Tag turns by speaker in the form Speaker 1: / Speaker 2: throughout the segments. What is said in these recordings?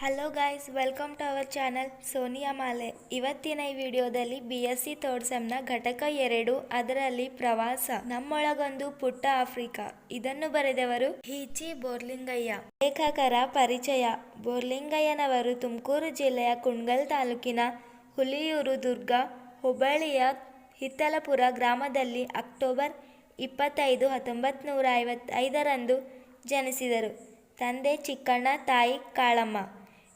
Speaker 1: Hello guys welcome to our channel Sonia ಮಾಲೆ ಇವತ್ತಿನ ಈ ವಿಡಿಯೋದಲ್ಲಿ ಬಿ ಎಸ್ ಸಿ ಥರ್ಡ್ ಘಟಕ ಎರಡು, ಅದರಲ್ಲಿ ಪ್ರವಾಸ, ನಮ್ಮೊಳಗೊಂದು ಪುಟ್ಟ ಆಫ್ರಿಕಾ. ಇದನ್ನು ಬರೆದವರು ಹೀಚಿ ಬೋರ್ಲಿಂಗಯ್ಯ ಲೇಖಕರ ಪರಿಚಯ. ಬೋರ್ಲಿಂಗಯ್ಯನವರು ತುಮಕೂರು ಜಿಲ್ಲೆಯ ಕುಣಗಲ್ ತಾಲೂಕಿನ ಹುಲಿಯೂರು ದುರ್ಗ, ಹುಬ್ಬಳ್ಳಿಯ ಹಿತ್ತಲಪುರ ಗ್ರಾಮದಲ್ಲಿ ಅಕ್ಟೋಬರ್ ಇಪ್ಪತ್ತೈದು ಹತ್ತೊಂಬತ್ತು ನೂರ ಐವತ್ತೈದರಂದು ಜನಿಸಿದರು. ತಂದೆ ಚಿಕ್ಕಣ್ಣ, ತಾಯಿ ಕಾಳಮ್ಮ.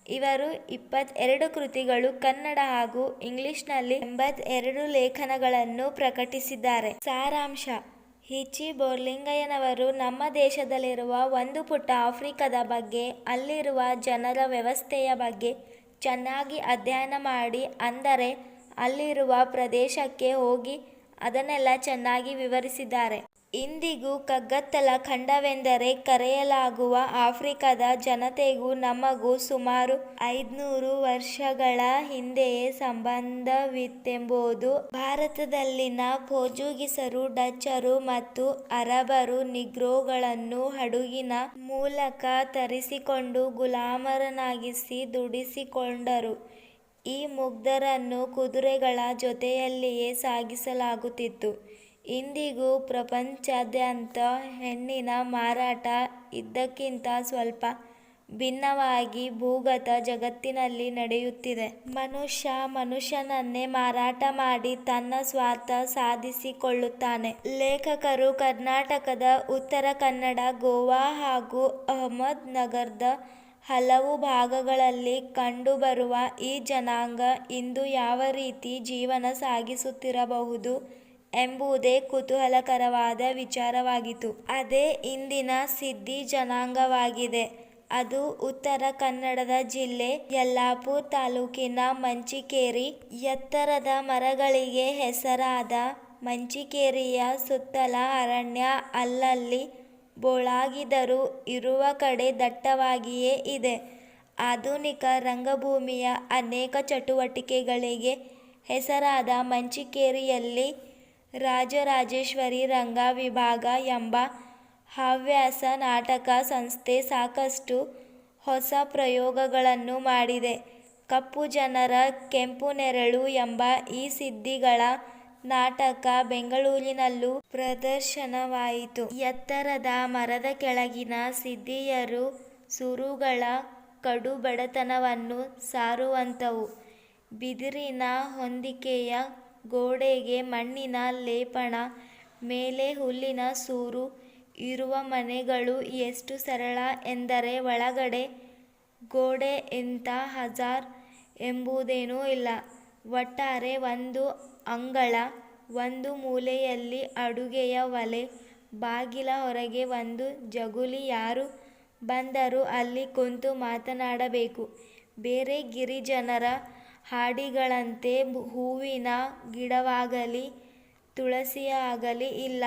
Speaker 1: ಇವರು ಇಪ್ಪತ್ತೆರಡು ಕೃತಿಗಳು ಕನ್ನಡ ಹಾಗೂ ಇಂಗ್ಲಿಷ್ನಲ್ಲಿ ಎಂಬತ್ತೆರಡು ಲೇಖನಗಳನ್ನು ಪ್ರಕಟಿಸಿದ್ದಾರೆ. ಸಾರಾಂಶ, ಹಿಚಿ ಬೋರ್ಲಿಂಗಯ್ಯನವರು ನಮ್ಮ ದೇಶದಲ್ಲಿರುವ ಒಂದು ಪುಟ್ಟ ಆಫ್ರಿಕಾದ ಬಗ್ಗೆ, ಅಲ್ಲಿರುವ ಜನರ ವ್ಯವಸ್ಥೆಯ ಬಗ್ಗೆ ಚೆನ್ನಾಗಿ ಅಧ್ಯಯನ ಮಾಡಿ, ಅಂದರೆ ಅಲ್ಲಿರುವ ಪ್ರದೇಶಕ್ಕೆ ಹೋಗಿ ಅದನ್ನೆಲ್ಲ ಚೆನ್ನಾಗಿ ವಿವರಿಸಿದ್ದಾರೆ. ಇಂದಿಗೂ ಕಗ್ಗತ್ತಲ ಖಂಡವೆಂದರೆ ಕರೆಯಲಾಗುವ ಆಫ್ರಿಕಾದ ಜನತೆಗೂ ನಮಗೂ ಸುಮಾರು ಐದ್ನೂರು ವರ್ಷಗಳ ಹಿಂದೆಯೇ ಸಂಬಂಧವಿತ್ತೆಂಬುದು. ಭಾರತದಲ್ಲಿನ ಪೋರ್ಚುಗೀಸರು, ಡಚ್ಚರು ಮತ್ತು ಅರಬರು ನಿಗ್ರೋಗಳನ್ನು ಹಡಗಿನ ಮೂಲಕ ತರಿಸಿಕೊಂಡು ಗುಲಾಮರನ್ನಾಗಿಸಿ ದುಡಿಸಿಕೊಂಡರು. ಈ ಮುಗ್ಧರನ್ನು ಕುದುರೆಗಳ ಜೊತೆಯಲ್ಲಿಯೇ ಸಾಗಿಸಲಾಗುತ್ತಿತ್ತು. ಇಂದಿಗೂ ಪ್ರಪಂಚಾದ್ಯಂತ ಹೆಣ್ಣಿನ ಮಾರಾಟ ಇದ್ದಕ್ಕಿಂತ ಸ್ವಲ್ಪ ಭಿನ್ನವಾಗಿ ಭೂಗತ ಜಗತ್ತಿನಲ್ಲಿ ನಡೆಯುತ್ತಿದೆ. ಮನುಷ್ಯ ಮನುಷ್ಯನನ್ನೇ ಮಾರಾಟ ಮಾಡಿ ತನ್ನ ಸ್ವಾರ್ಥ ಸಾಧಿಸಿಕೊಳ್ಳುತ್ತಾನೆ. ಲೇಖಕರು ಕರ್ನಾಟಕದ ಉತ್ತರ ಕನ್ನಡ, ಗೋವಾ ಹಾಗೂ ಅಹಮದ್ ನಗರದ ಹಲವು ಭಾಗಗಳಲ್ಲಿ ಕಂಡುಬರುವ ಈ ಜನಾಂಗ ಇಂದು ಯಾವ ರೀತಿ ಜೀವನ ಸಾಗಿಸುತ್ತಿರಬಹುದು? ಎಂಬುದೇ ಕುತೂಹಲಕರವಾದ ವಿಚಾರವಾಗಿತ್ತು. ಅದೇ ಇಂದಿನ ಸಿದ್ಧಿ ಜನಾಂಗವಾಗಿದೆ. ಅದು ಉತ್ತರ ಕನ್ನಡದ ಜಿಲ್ಲೆ ಯಲ್ಲಾಪುರ ತಾಲೂಕಿನ ಮಂಚಿಕೇರಿ ಎತ್ತರದ ಮರಗಳಿಗೆ ಹೆಸರಾದ ಮಂಚಿಕೇರಿಯ ಸುತ್ತಲ ಅರಣ್ಯ ಅಲ್ಲಲ್ಲಿ ಬೋಳಾಗಿದರೂ ಇರುವ ಕಡೆ ದಟ್ಟವಾಗಿಯೇ ಇದೆ. ಆಧುನಿಕ ರಂಗಭೂಮಿಯ ಅನೇಕ ಚಟುವಟಿಕೆಗಳಿಗೆ ಹೆಸರಾದ ಮಂಚಿಕೇರಿಯಲ್ಲಿ ರಾಜರಾಜೇಶ್ವರಿ ರಂಗ ವಿಭಾಗ ಎಂಬ ಹವ್ಯಾಸ ನಾಟಕ ಸಂಸ್ಥೆ ಸಾಕಷ್ಟು ಹೊಸ ಪ್ರಯೋಗಗಳನ್ನು ಮಾಡಿದೆ. ಕಪ್ಪು ಜನರ ಕೆಂಪು ನೆರಳು ಎಂಬ ಈ ಸಿದ್ಧಿಗಳ ನಾಟಕ ಬೆಂಗಳೂರಿನಲ್ಲೂ ಪ್ರದರ್ಶನವಾಯಿತು. ಎತ್ತರದ ಮರದ ಕೆಳಗಿನ ಸಿದ್ಧಿಯರು ಸುರುಗಳ ಕಡುಬಡತನವನ್ನು ಸಾರುವಂಥವು. ಬಿದಿರಿನ ಹೊದಿಕೆಯ ಗೋಡೆಗೆ ಮಣ್ಣಿನ ಲೇಪನ ಮೇಲೆ ಹುಲ್ಲಿನ ಸೂರು, ಇರುವ ಮನೆಗಳು ಎಷ್ಟು ಸರಳ ಎಂದರೆ ಒಳಗಡೆ ಗೋಡೆ ಎಂಥ ಹಜಾರ್ ಎಂಬುದೇನೂ ಇಲ್ಲ. ಒಟ್ಟಾರೆ ಒಂದು ಅಂಗಳ, ಒಂದು ಮೂಲೆಯಲ್ಲಿ ಅಡುಗೆಯ ಒಲೆ, ಬಾಗಿಲ ಹೊರಗೆ ಒಂದು ಜಗುಲಿ ಯಾರು ಬಂದರೂ ಅಲ್ಲಿ ಕುಂತು ಮಾತನಾಡಬೇಕು. ಬೇರೆ ಗಿರಿಜನರ ಹಾಡಿಗಳಂತೆ ಹೂವಿನ ಗಿಡವಾಗಲಿ, ತುಳಸಿಯಾಗಲಿ ಇಲ್ಲ.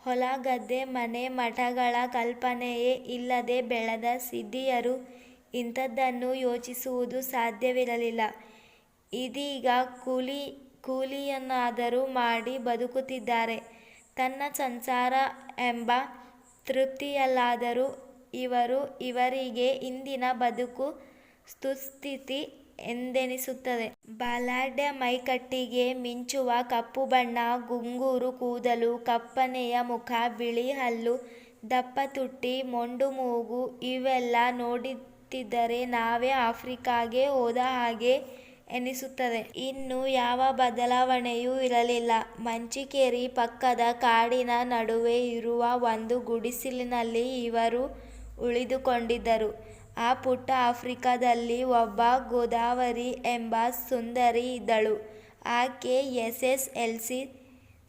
Speaker 1: ಹೊಲ ಗದ್ದೆ ಮನೆ, ಮಠಗಳ ಕಲ್ಪನೆಯೇ ಇಲ್ಲದೆ ಬೆಳೆದ ಸಿದ್ಧಿಯರು ಇಂಥದ್ದನ್ನು ಯೋಚಿಸುವುದು ಸಾಧ್ಯವಿರಲಿಲ್ಲ. ಇದೀಗ ಕೂಲಿ, ಕೂಲಿಯನ್ನಾದರೂ ಮಾಡಿ ಬದುಕುತ್ತಿದ್ದಾರೆ. ತನ್ನ ಸಂಸಾರ ಎಂಬ ತೃಪ್ತಿಯಲ್ಲಾದರೂ ಇವರು ಇವರಿಗೆ ಇಂದಿನ ಬದುಕು ಸ್ತುಸ್ಥಿತಿ ಎಂದೆನಿಸುತ್ತದೆ. ಬಲಾಢ್ಯ ಮೈಕಟ್ಟಿಗೆ ಮಿಂಚುವ ಕಪ್ಪು ಬಣ್ಣ, ಗುಂಗುರು ಕೂದಲು, ಕಪ್ಪನೆಯ ಮುಖ, ಬಿಳಿ ಹಲ್ಲು ದಪ್ಪ ತುಟ್ಟಿ ಮೊಂಡು ಮೂಗು ಇವೆಲ್ಲ ನೋಡುತ್ತಿದ್ದರೆ ನಾವೇ ಆಫ್ರಿಕಾಗೆ ಹೋದ ಹಾಗೆ ಎನಿಸುತ್ತದೆ. ಇನ್ನು ಯಾವ ಬದಲಾವಣೆಯೂ ಇರಲಿಲ್ಲ. ಮಂಚಿಕೇರಿ ಪಕ್ಕದ ಕಾಡಿನ ನಡುವೆ ಇರುವ ಒಂದು ಗುಡಿಸಲಿನಲ್ಲಿ ಇವರು ಉಳಿದುಕೊಂಡಿದ್ದರು. ಆ ಪುಟ್ಟ ಆಫ್ರಿಕಾದಲ್ಲಿ ಒಬ್ಬ ಗೋದಾವರಿ ಎಂಬ ಸುಂದರಿ ಇದ್ದಳು. ಆಕೆ ಎಸ್ ಎಸ್ ಎಲ್ ಸಿ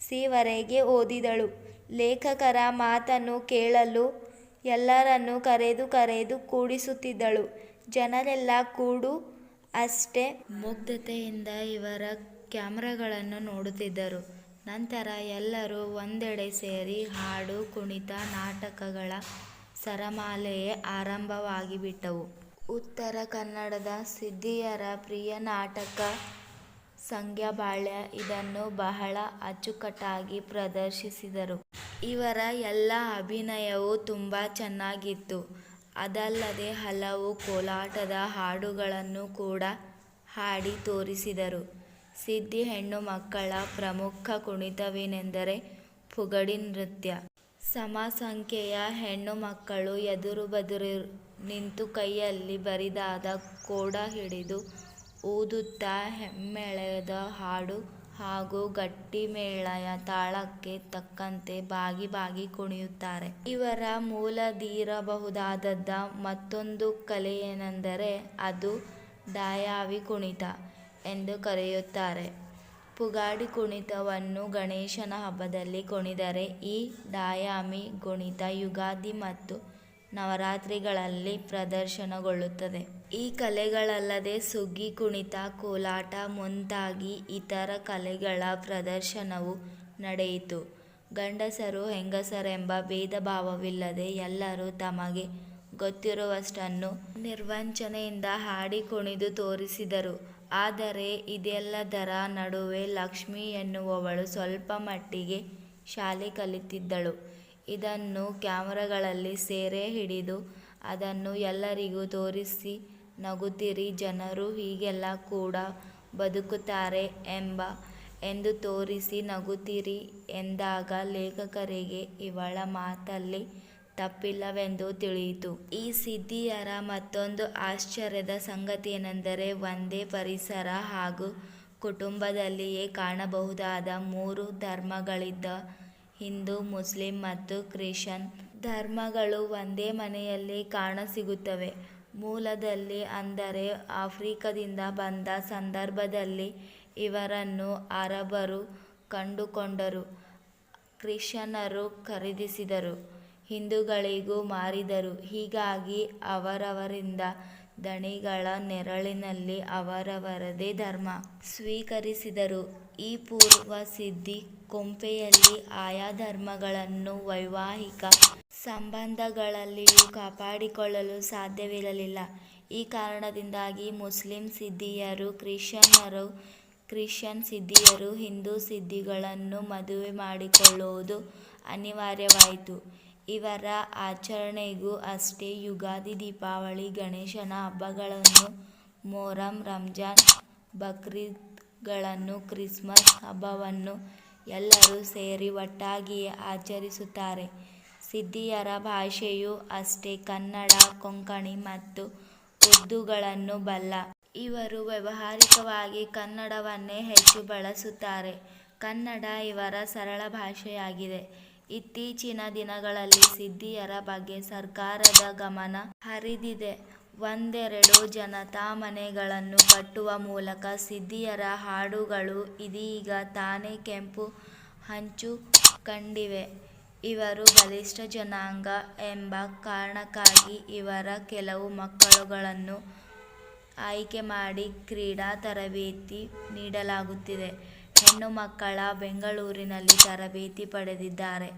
Speaker 1: ಸಿವರೆಗೆ ಓದಿದಳು. ಲೇಖಕರ ಮಾತನ್ನು ಕೇಳಲು ಎಲ್ಲರನ್ನು ಕರೆದು ಕರೆದು ಕೂಡಿಸುತ್ತಿದ್ದಳು. ಜನರೆಲ್ಲ ಕೂಡು ಅಷ್ಟೇ. ಮುಗ್ಧತೆಯಿಂದ ಇವರ ಕ್ಯಾಮ್ರಾಗಳನ್ನು ನೋಡುತ್ತಿದ್ದರು. ನಂತರ ಎಲ್ಲರೂ ಒಂದೆಡೆ ಸೇರಿ ಹಾಡು, ಕುಣಿತ, ನಾಟಕಗಳ ಸರಮಾಲೆಯೇ ಆರಂಭವಾಗಿಬಿಟ್ಟವು ಉತ್ತರ ಕನ್ನಡದ ಸಿದ್ದಿಯರ ಪ್ರಿಯ ನಾಟಕ ಸಂಗ್ಯಾಬಾಳ್ಯ ಇದನ್ನು ಬಹಳ ಅಚ್ಚುಕಟ್ಟಾಗಿ ಪ್ರದರ್ಶಿಸಿದರು ಇವರ ಎಲ್ಲ ಅಭಿನಯವೂ ತುಂಬ ಚೆನ್ನಾಗಿತ್ತು ಅದಲ್ಲದೆ ಹಲವು ಕೋಲಾಟದ ಹಾಡುಗಳನ್ನು ಕೂಡ ಹಾಡಿ ತೋರಿಸಿದರು. ಸಿದ್ದಿ ಹೆಣ್ಣುಮಕ್ಕಳ ಪ್ರಮುಖ ಕುಣಿತವೆಂದರೆ ಪುಗಡಿ ನೃತ್ಯ. ಸಮ ಸಂಖ್ಯೆಯ ಹೆಣ್ಣುಮಕ್ಕಳು ಎದುರು-ಬದುರು ನಿಂತು ಕೈಯಲ್ಲಿ ಬರಿದಾದ ಕೊಡ ಹಿಡಿದು ಊದುತ್ತಾ ಹೆಮ್ಮೆಳೆದ ಹಾಡು ಹಾಗೂ ಗಟ್ಟಿಮೇಳದ ತಾಳಕ್ಕೆ ತಕ್ಕಂತೆ ಬಾಗಿ ಬಾಗಿ ಕುಣಿಯುತ್ತಾರೆ. ಇವರ ಮೂಲದ್ದಿರಬಹುದಾದ ಮತ್ತೊಂದು ಕಲೆಯೇನೆಂದರೆ ಅದು ದಾಯಾವಿ ಕುಣಿತ ಎಂದು ಕರೆಯುತ್ತಾರೆ. ಪುಗಡಿ ಕುಣಿತವನ್ನು ಗಣೇಶನ ಹಬ್ಬದಲ್ಲಿ ಕುಣಿದರೆ, ಈ ಡಾಯಾಮಿ ಕುಣಿತ ಯುಗಾದಿ ಮತ್ತು ನವರಾತ್ರಿಗಳಲ್ಲಿ ಪ್ರದರ್ಶನಗೊಳ್ಳುತ್ತದೆ. ಈ ಕಲೆಗಳಲ್ಲದೆ ಸುಗ್ಗಿ ಕುಣಿತ, ಕೋಲಾಟ ಮುಂತಾಗಿ ಇತರ ಕಲೆಗಳ ಪ್ರದರ್ಶನವು ನಡೆಯಿತು. ಗಂಡಸರು ಹೆಂಗಸರೆಂಬ ಭೇದ ಭಾವವಿಲ್ಲದೆ ಎಲ್ಲರೂ ತಮಗೆ ಗೊತ್ತಿರುವಷ್ಟನ್ನು ನಿರ್ವಂಚನೆಯಿಂದ ಹಾಡಿ ಕುಣಿದು ತೋರಿಸಿದರು. ಆದರೆ ಇದೆಲ್ಲದರ ನಡುವೆ ಲಕ್ಷ್ಮಿ ಎನ್ನುವವಳು ಸ್ವಲ್ಪ ಮಟ್ಟಿಗೆ ಶಾಲೆ ಕಲಿತಿದ್ದಳು. ಇದನ್ನು ಕ್ಯಾಮರಾಗಳಲ್ಲಿ ಸೆರೆ ಹಿಡಿದು ಅದನ್ನು ಎಲ್ಲರಿಗೂ ತೋರಿಸಿ, ನಗುತ್ತಿರಿ, ಜನರು ಹೀಗೆಲ್ಲ ಕೂಡ ಬದುಕುತ್ತಾರೆ ಎಂಬ ಎಂದು ತೋರಿಸಿ ನಗುತ್ತಿರಿ ಎಂದಾಗ ಲೇಖಕರಿಗೆ ಇವಳ ಮಾತಲ್ಲಿ ತಪ್ಪಿಲ್ಲವೆಂದು ತಿಳಿಯಿತು. ಈ ಸಿದ್ಧಿಯರ ಮತ್ತೊಂದು ಆಶ್ಚರ್ಯದ ಸಂಗತಿಯೆಂದರೆ ಒಂದೇ ಪರಿಸರ ಹಾಗೂ ಕುಟುಂಬದಲ್ಲಿಯೇ ಕಾಣಬಹುದಾದ ಮೂರು ಧರ್ಮಗಳಿದ್ದ ಹಿಂದೂ, ಮುಸ್ಲಿಂ ಮತ್ತು ಕ್ರಿಶ್ಚನ್ ಧರ್ಮಗಳು ಒಂದೇ ಮನೆಯಲ್ಲಿ ಕಾಣಸಿಗುತ್ತವೆ. ಮೂಲದಲ್ಲಿ ಅಂದರೆ ಆಫ್ರಿಕಾದಿಂದ ಬಂದ ಸಂದರ್ಭದಲ್ಲಿ ಇವರನ್ನು ಅರಬರು ಕಂಡುಕೊಂಡರು, ಕ್ರಿಶ್ಚನರು ಖರೀದಿಸಿದರು, ಹಿಂದೂಗಳಿಗೂ ಮಾರಿದರು. ಹೀಗಾಗಿ ಅವರವರಿಂದ ದಣಿಗಳ ನೆರಳಿನಲ್ಲಿ ಅವರವರದೇ ಧರ್ಮ ಸ್ವೀಕರಿಸಿದರು. ಈ ಪೂರ್ವ ಸಿದ್ಧಿ ಕೊಂಪೆಯಲ್ಲಿ ಆಯಾ ಧರ್ಮಗಳನ್ನು ವೈವಾಹಿಕ ಸಂಬಂಧಗಳಲ್ಲಿಯೂ ಕಾಪಾಡಿಕೊಳ್ಳಲು ಸಾಧ್ಯವಿರಲಿಲ್ಲ. ಈ ಕಾರಣದಿಂದಾಗಿ ಮುಸ್ಲಿಂ ಸಿದ್ಧಿಯರು, ಕ್ರಿಶ್ಚಿಯನ್ನರು, ಕ್ರಿಶ್ಚಿಯನ್ ಸಿದ್ಧಿಯರು ಹಿಂದೂ ಸಿದ್ಧಿಗಳನ್ನು ಮದುವೆ ಮಾಡಿಕೊಳ್ಳುವುದು ಅನಿವಾರ್ಯವಾಯಿತು. ಇವರ ಆಚರಣೆಗೂ ಅಷ್ಟೇ ಯುಗಾದಿ, ದೀಪಾವಳಿ, ಗಣೇಶನ ಹಬ್ಬಗಳನ್ನು, ಮೊಹರಂ, ರಂಜಾನ್, ಬಕ್ರೀದ್ಗಳನ್ನು, ಕ್ರಿಸ್ಮಸ್ ಹಬ್ಬವನ್ನು ಎಲ್ಲರೂ ಸೇರಿ ಒಟ್ಟಾಗಿಯೇ ಆಚರಿಸುತ್ತಾರೆ. ಸಿದ್ಧಿಯರ ಭಾಷೆಯೂ ಅಷ್ಟೇ ಕನ್ನಡ, ಕೊಂಕಣಿ ಮತ್ತು ಉರ್ದುಗಳನ್ನು ಬಲ್ಲ. ಇವರು ವ್ಯಾವಹಾರಿಕವಾಗಿ ಕನ್ನಡವನ್ನೇ ಹೆಚ್ಚು ಬಳಸುತ್ತಾರೆ. ಕನ್ನಡ ಇವರ ಸರಳ ಭಾಷೆಯಾಗಿದೆ. ಇತ್ತೀಚಿನ ದಿನಗಳಲ್ಲಿ ಸಿದ್ದಿಯರ ಬಗ್ಗೆ ಸರ್ಕಾರದ ಗಮನ ಹರಿದಿದೆ. ಒಂದೆರಡು ಜನತಾ ಮನೆಗಳನ್ನು ಕಟ್ಟುವ ಮೂಲಕ ಸಿದ್ದಿಯರ ಹಾಡುಗಳು ಇದೀಗ ತಾನೇ ಕೆಂಪು ಹಂಚು ಕಂಡಿವೆ. ಇವರು ಬಲಿಷ್ಠ ಜನಾಂಗ ಎಂಬ ಕಾರಣಕ್ಕಾಗಿ ಇವರ ಕೆಲವು ಮಕ್ಕಳುಗಳನ್ನು ಆಯ್ಕೆ ಮಾಡಿ ಕ್ರೀಡಾ ತರಬೇತಿ ನೀಡಲಾಗುತ್ತಿದೆ. ಹೆಣ್ಣುಮಕ್ಕಳು ಬೆಂಗಳೂರಿನಲ್ಲಿ ತರಬೇತಿ ಪಡೆದಿದ್ದಾರೆ.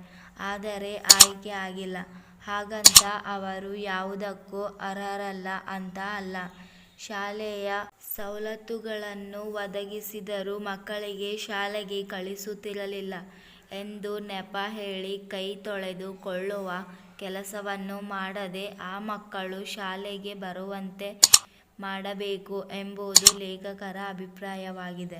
Speaker 1: ಆದರೆ ಆಯ್ಕೆ ಆಗಿಲ್ಲ. ಹಾಗಂತ ಅವರು ಯಾವುದಕ್ಕೂ ಅರ್ಹರಲ್ಲ ಅಂತ ಅಲ್ಲ. ಶಾಲೆಯ ಸವಲತ್ತುಗಳನ್ನು ಒದಗಿಸಿದರೂ ಮಕ್ಕಳಿಗೆ ಶಾಲೆಗೆ ಕಳಿಸುತ್ತಿರಲಿಲ್ಲ ಎಂದು ನೆಪ ಹೇಳಿ ಕೈ ತೊಳೆದು ಕೊಳ್ಳುವ ಕೆಲಸವನ್ನು ಮಾಡದೆ ಆ ಮಕ್ಕಳು ಶಾಲೆಗೆ ಬರುವಂತೆ ಮಾಡಬೇಕು ಎಂಬುದು ಲೇಖಕರ ಅಭಿಪ್ರಾಯವಾಗಿದೆ.